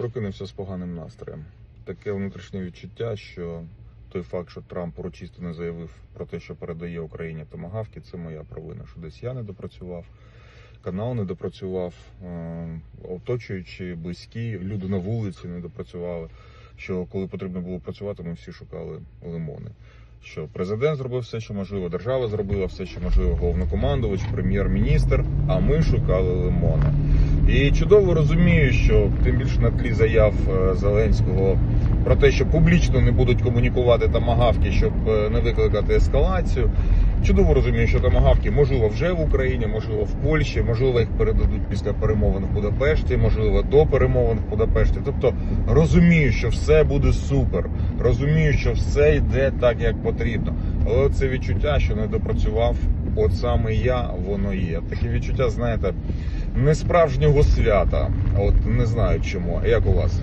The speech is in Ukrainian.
прокинувся з поганим настроєм. Таке внутрішнє відчуття, що той факт, що Трамп урочисто не заявив про те, що передає Україні томагавки, це моя провина. Що десь я не допрацював, канал не допрацював, е, оточуючи близькі, люди на вулиці не допрацювали. Що коли потрібно було працювати, ми всі шукали лимони. Що президент зробив все, що можливо, держава зробила все, що можливо, головнокомандувач, прем'єр-міністр, а ми шукали лимони. І чудово розумію, що тим більше на тлі заяв е, Зеленського про те, що публічно не будуть комунікувати тамагавки, щоб е, не викликати ескалацію. Чудово розумію, що тамагавки можливо вже в Україні, можливо в Польщі, можливо, їх передадуть після перемовин в Будапешті, можливо, до перемовин в Будапешті. Тобто розумію, що все буде супер. Розумію, що все йде так, як потрібно. Але це відчуття, що не допрацював, от саме я, воно є. Таке відчуття, знаєте, не справжнього свята. От не знаю чому. Як у вас?